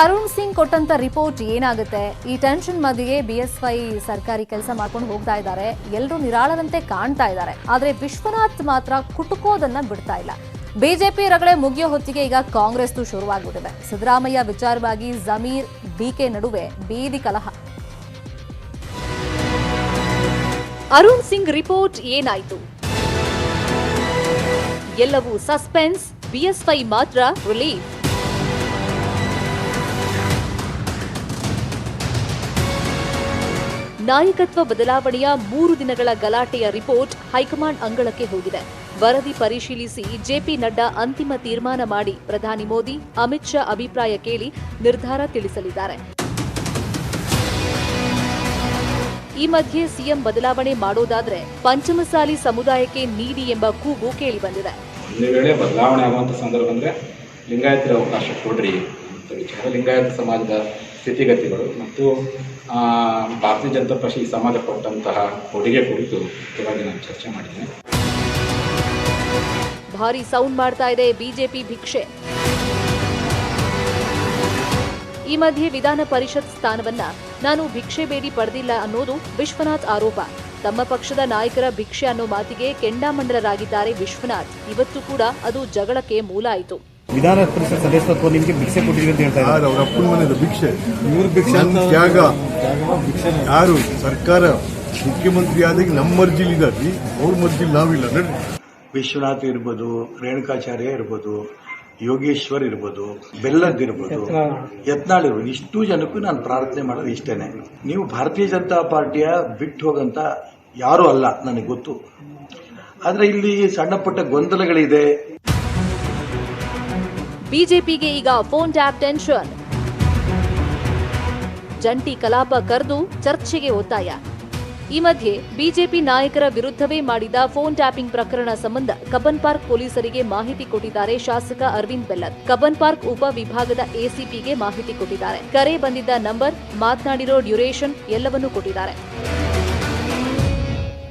ಅರುಣ್ ಸಿಂಗ್ ಕೊಟ್ಟಂತ ರಿಪೋರ್ಟ್ ಏನಾಗುತ್ತೆ? ಈ ಟೆನ್ಷನ್ ಮಧ್ಯೆಗೆ ಬಿಎಸ್ವೈ ಸರ್ಕಾರಿ ಕೆಲಸ ಮಾಡ್ಕೊಂಡು ಹೋಗ್ತಾ ಇದ್ದಾರೆ. ಎಲ್ಲರೂ ನಿರಾಳರಂತೆ ಕಾಣ್ತಾ ಇದ್ದಾರೆ. ಆದ್ರೆ ವಿಶ್ವನಾಥ್ ಮಾತ್ರ ಕುಟುಕೋದನ್ನ ಬಿಡ್ತಾ ಇಲ್ಲ. ಬಿಜೆಪಿ ರಗಳೆ ಮುಗಿಯೋ ಹೊತ್ತಿಗೆ ಈಗ ಕಾಂಗ್ರೆಸ್ ಶುರುವಾಗ್ಬಿಟ್ಟಿದೆ. ಸಿದ್ದರಾಮಯ್ಯ ವಿಚಾರವಾಗಿ ಜಮೀರ್ ಡಿಕೆ ನಡುವೆ ಬೀದಿ ಕಲಹ. ಅರುಣ್ ಸಿಂಗ್ ರಿಪೋರ್ಟ್ ಏನಾಯ್ತು? ಎಲ್ಲವೂ ಸಸ್ಪೆನ್ಸ್ ಬಿಎಸ್ವೈ ಮಾತ್ರ ರಿಲೀಫ್. ನಾಯಕತ್ವ ಬದಲಾವಣೆಯ ಮೂರು ದಿನಗಳ ಗಲಾಟೆಯ ರಿಪೋರ್ಟ್ ಹೈಕಮಾಂಡ್ ಅಂಗಳಕ್ಕೆ ಹೋಗಿದೆ. ವರದಿ ಪರಿಶೀಲಿಸಿ ಜೆಪಿ ನಡ್ಡಾ ಅಂತಿಮ ತೀರ್ಮಾನ ಮಾಡಿ. ಪ್ರಧಾನಿ ಮೋದಿ ಅಮಿತ್ ಶಾ ಅಭಿಪ್ರಾಯ ಕೇಳಿ ನಿರ್ಧಾರ ತಿಳಿಸಲಿದ್ದಾರೆ. ಈ ಮಧ್ಯೆ ಸಿಎಂ ಬದಲಾವಣೆ ಮಾಡೋದಾದ್ರೆ ಪಂಚಮಸಾಲಿ ಸಮುದಾಯಕ್ಕೆ ನೀಡಿ ಎಂಬ ಕೂಗು ಕೇಳಿಬಂದಿದೆ ವೇಳೆ ಬದಲಾವಣೆ ಸಂದರ್ಭ ಲಿಂಗಾಯತರ ಅವಕಾಶ ಕೊಡ್ರಿ. ವಿಚಾರ ಲಿಂಗಾಯತ ಸಮಾಜದ ಸ್ಥಿತಿಗತಿಗಳು ಮತ್ತು ಭಾರತೀಯ ಜನತಾ ಪಕ್ಷ ಈ ಸಮಾಜ ಕೊಟ್ಟಂತಹ ಕೊಡುಗೆ ಕುರಿತು ಮುಖ್ಯವಾಗಿ ನಾನು ಚರ್ಚೆ ಮಾಡಿದ್ದೇನೆ. ಭಾರಿ ಸೌಂಡ್ ಮಾಡ್ತಾ ಇದೆ ಬಿಜೆಪಿ ಭಿಕ್ಷೆ. ಈ ಮಧ್ಯೆ ವಿಧಾನ ಪರಿಷತ್ ಸ್ಥಾನವನ್ನ ನಾನು ಭಿಕ್ಷೆ ಬೇಡಿ ಪಡೆದಿಲ್ಲ ಅನ್ನೋದು ವಿಶ್ವನಾಥ್ ಆರೋಪ. ತಮ್ಮ ಪಕ್ಷದ ನಾಯಕರ ಭಿಕ್ಷೆ ಅನ್ನೋ ಮಾತಿಗೆ ಕೆಂಡಾಮಂಡಲರಾಗಿದ್ದಾರೆ ವಿಶ್ವನಾಥ್. ಇವತ್ತು ಕೂಡ ಅದು ಜಗಳಕ್ಕೆ ಮೂಲ ಆಯಿತು. ವಿಧಾನ ಪರಿಷತ್ ಸದಸ್ಯತ್ವ ನಿಮಗೆ ಭಿಕ್ಷೆ ಕೊಟ್ಟಿದ್ರು ಅಂತ ಹೇಳ್ತಾ ಇದ್ದಾರೆ. ಅವ್ರ ಅಪ್ಪನ ಮನೆದು ಭಿಕ್ಷೆ. ಇವ್ರ ಭಿಕ್ಷೆ ನನ್ನ ತ್ಯಾಗ. ಯಾರು? ಸರ್ಕಾರ. ಮುಖ್ಯಮಂತ್ರಿ ಆದಾಗ ನಮ್ಮ ಮರ್ಜಿಲಿ ಇದ್ದಾರೆ ಅವ್ರ ಮರ್ಜಿಲಿ ನಾವಿಲ್ಲ. ನಡ್ರಿ. ವಿಶ್ವನಾಥ್ ಇರ್ಬೋದು ರೇಣುಕಾಚಾರ್ಯ ಇರ್ಬೋದು ಯೋಗೇಶ್ವರ್ ಇರ್ಬೋದು ಬೆಲ್ಲದ್ ಇರ್ಬೋದು ಯತ್ನಾಳ್. ಇರ್ಬೋದು. ಇಷ್ಟು ಜನಕ್ಕೂ ನಾನು ಪ್ರಾರ್ಥನೆ ಮಾಡೋದು ಇಷ್ಟೇನೆ. ನೀವು ಭಾರತೀಯ ಜನತಾ ಪಾರ್ಟಿಯ ಬಿಟ್ಟು ಹೋಗಂತ ಯಾರೂ ಅಲ್ಲ ನನಗೆ ಗೊತ್ತು. ಆದ್ರೆ ಇಲ್ಲಿ ಸಣ್ಣ ಪುಟ್ಟ ಗೊಂದಲಗಳಿದೆ. ಬಿಜೆಪಿಗೆ ಈಗ ಫೋನ್ ಟ್ಯಾಪ್ ಟೆನ್ಷನ್. ಜಂಟಿ ಕಲಾಪ ಕರೆದು ಚರ್ಚೆಗೆ ಒತ್ತಾಯ. ಈ ಮಧ್ಯೆ ಬಿಜೆಪಿ ನಾಯಕರ ವಿರುದ್ಧವೇ ಮಾಡಿದ ಫೋನ್ ಟ್ಯಾಪಿಂಗ್ ಪ್ರಕರಣ ಸಂಬಂಧ ಕಬ್ಬನ್ ಪಾರ್ಕ್ ಪೊಲೀಸರಿಗೆ ಮಾಹಿತಿ ಕೊಟ್ಟಿದ್ದಾರೆ ಶಾಸಕ ಅರವಿಂದ್ ಬೆಲ್ಲದ್ ಕಬ್ಬನ್ ಪಾರ್ಕ್ ಉಪ ವಿಭಾಗದ ಎಸಿಪಿಗೆ ಮಾಹಿತಿ ಕೊಟ್ಟಿದ್ದಾರೆ. ಕರೆ ಬಂದಿದ್ದ ನಂಬರ್, ಮಾತನಾಡಿರೋ ಡ್ಯುರೇಷನ್ ಎಲ್ಲವನ್ನೂ ಕೊಟ್ಟಿದ್ದಾರೆ.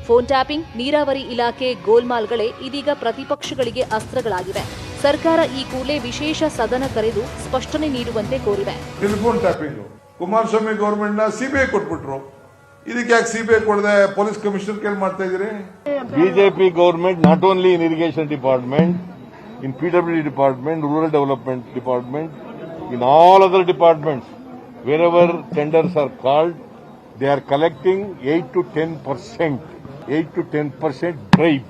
ಫೋನ್ ಟ್ಯಾಪಿಂಗ್, ನೀರಾವರಿ ಇಲಾಖೆ, ಗೋಲ್ಮಾಲ್ಗಳೇ ಇದೀಗ ಪ್ರತಿಪಕ್ಷಗಳಿಗೆ ಅಸ್ತ್ರಗಳಾಗಿವೆ. ಸರ್ಕಾರ ಈ ಕೂಡಲೇ ವಿಶೇಷ ಸದನ ಕರೆದು ಸ್ಪಷ್ಟನೆ ನೀಡುವಂತೆ ಕೋರಿವೆ ಟೆಲಿಫೋನ್ ಟ್ಯಾಪಿಂಗ್. ಕುಮಾರಸ್ವಾಮಿ ಗವರ್ಮೆಂಟ್ನ ಸಿಬಿಐ ಕೊಟ್ಬಿಟ್ರು. ಇದಕ್ಕೆ ಯಾಕೆ ಸಿಬಿಐ ಕೊಡದೆ ಪೊಲೀಸ್ ಕಮಿಷನರ್ ಕೇಳಿ ಮಾಡ್ತಾ ಇದ್ರಿ BJP government not only in irrigation department in PWD department rural development department in all other department wherever tenders are called they are collecting eight to ten percent eight to ten percent drive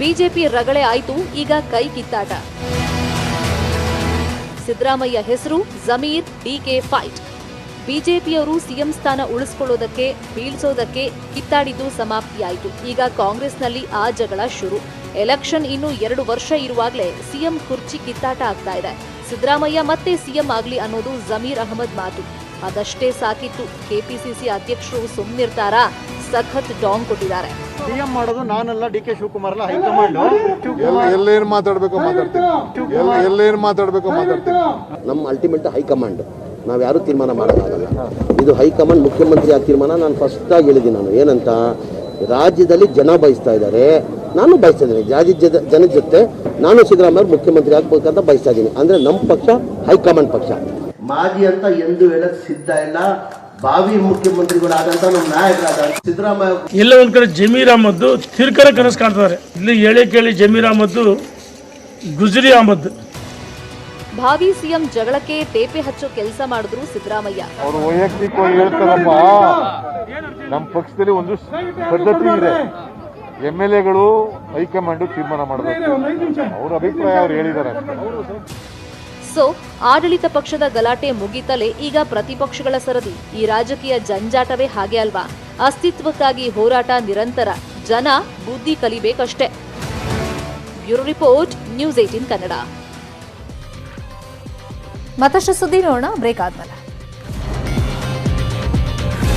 BJP ರಗಳೆ ಆಯ್ತು, ಈಗ ಕೈ ಕಿತ್ತಾಟ. ಸಿದ್ದರಾಮಯ್ಯ ಹೆಸರು Zameer DK fight. ಬಿಜೆಪಿಯವರು CM ಸ್ಥಾನ ಉಳಿಸಿಕೊಳ್ಳೋದಕ್ಕೆ, ಬೀಳ್ಸೋದಕ್ಕೆ ಕಿತ್ತಾಡಿದ್ದು ಸಮಾಪ್ತಿಯಾಯಿತು. ಈಗ ಕಾಂಗ್ರೆಸ್ನಲ್ಲಿ ಆ ಜಗಳ ಶುರು. ಎಲೆಕ್ಷನ್ ಇನ್ನು ಎರಡು ವರ್ಷ ಇರುವಾಗಲೇ ಸಿಎಂ ಕುರ್ಚಿ ಕಿತ್ತಾಟ ಆಗ್ತಾ ಇದೆ. ಸಿದ್ದರಾಮಯ್ಯ ಮತ್ತೆ ಸಿಎಂ ಆಗಲಿ ಅನ್ನೋದು ಜಮೀರ್ ಅಹಮದ್ ಮಾತು. ಅದಷ್ಟೇ ಸಾಕಿತ್ತು. ಕೆಪಿಸಿಸಿ ಅಧ್ಯಕ್ಷರು ಸುಮ್ಮನಿರ್ತಾರಾ ಸಖತ್ ಡಾಂಗ್ ಕೊಟ್ಟಿದ್ದಾರೆ. ಸಿಎಂ ಮಾಡೋದು ನಾನಲ್ಲ ಡಿ ಕೆ ಶಿವಕುಮಾರ್ ಅಲ್ಲ ಹೈಕಮಾಂಡ್. ಎಲ್ಲ ಎಲ್ಲೇನ್ ಮಾತಾಡ್ಬೇಕು ಮಾತಾಡ್ತೀವಿ ಎಲ್ಲ ಎಲ್ಲೇನ್ ಮಾತಾಡ್ಬೇಕು ಮಾತಾಡ್ತೀನಿ. ನಮ್ಮ ಅಲ್ಟಿಮೇಟ್ ಹೈಕಮಾಂಡ್. ನಾವು ಯಾರು ತೀರ್ಮಾನ ಮಾಡೋಕ್ಕಾಗಲ್ಲ. ಇದು ಹೈಕಮಾಂಡ್ ಮುಖ್ಯಮಂತ್ರಿ ಆ ತೀರ್ಮಾನ ನಾನು ಫಸ್ಟ್ ಆಗಿ ಹೇಳಿದ್ದೀನಿ ನಾನು. ಏನಂತ? ರಾಜ್ಯದಲ್ಲಿ ಜನ ಬಯಸ್ತಾ ಇದ್ದಾರೆ. ನಾನು ಬಯಸ್ತಾ ಇದ್ದೀನಿ. ರಾಜ್ಯ ಜನ- ಜೊತೆ ನಾನು ಸಿದ್ದರಾಮಯ್ಯ ಅವ್ರು ಮುಖ್ಯಮಂತ್ರಿ ಆಗ್ಬೇಕಂತ ಬಯಸ್ತಾ ಇದ್ದೀನಿ. ಅಂದ್ರೆ ನಮ್ಮ ಪಕ್ಷ ಹೈಕಮಾಂಡ್ ಪಕ್ಷ. ಮಾಜಿ ಅಂತ ಎಂದು ಹೇಳಕ್ ಸಿದ್ಧ ಇಲ್ಲ. ಭಾವಿ ಮುಖ್ಯಮಂತ್ರಿಗಳಾದಂತ ನಮ್ಮ ನಾಯಕರಾದ ಸಿದ್ದರಾಮಯ್ಯ ಎಲ್ಲ ಒಂದ್ ಕಡೆ ಜಮೀರ್ ಅಹಮದ್ ತಿರ್ಕರ ಕನಸು ಕಾಣ್ತಾರೆ ಇಲ್ಲಿ ಹೇಳಿ ಕೇಳಿ ಜಮೀರ್ ಅಹಮದ್ ಗುಜರಿ ಅಹಮದ್. ಭಾವಿ ಸಿಎಂ ಜಗಳಕ್ಕೆ ತೇಪೆ ಹಚ್ಚೋ ಕೆಲಸ ಮಾಡಿದ್ರು ಸಿದ್ದರಾಮಯ್ಯ. ಅವರು ವೈಯಕ್ತಿಕವಾಗಿ ಹೇಳ್ತಾರಪ್ಪ. ನಮ್ಮ ಪಕ್ಷದಲ್ಲಿ ಒಂದು ಪದ್ಧತಿ ಇದೆ. ಎಂ ಎಲ್ ಎಗಳು ಹೈಕಮಾಂಡ್ ತೀರ್ಮಾನ ಮಾಡಬೇಕು. ಅವ್ರ ಅಭಿಪ್ರಾಯ ಅವ್ರು ಹೇಳಿದ್ದಾರೆ. ಸೊ ಆಡಳಿತ ಪಕ್ಷದ ಗಲಾಟೆ ಮುಗಿತಲೇ ಈಗ ಪ್ರತಿಪಕ್ಷಗಳ ಸರದಿ. ಈ ರಾಜಕೀಯ ಜಂಜಾಟವೇ ಹಾಗೆ ಅಲ್ವಾ? ಅಸ್ತಿತ್ವಕ್ಕಾಗಿ ಹೋರಾಟ ನಿರಂತರ. ಜನ ಬುದ್ಧಿ ಕಲಿಬೇಕಷ್ಟೇ. Bureau report, news eighteen Kannada. ಮತ್ತಷ್ಟು ಸುದ್ದಿ ನೋಡೋಣ, ಬ್ರೇಕ್ ಆದ್ಮೇಲೆ.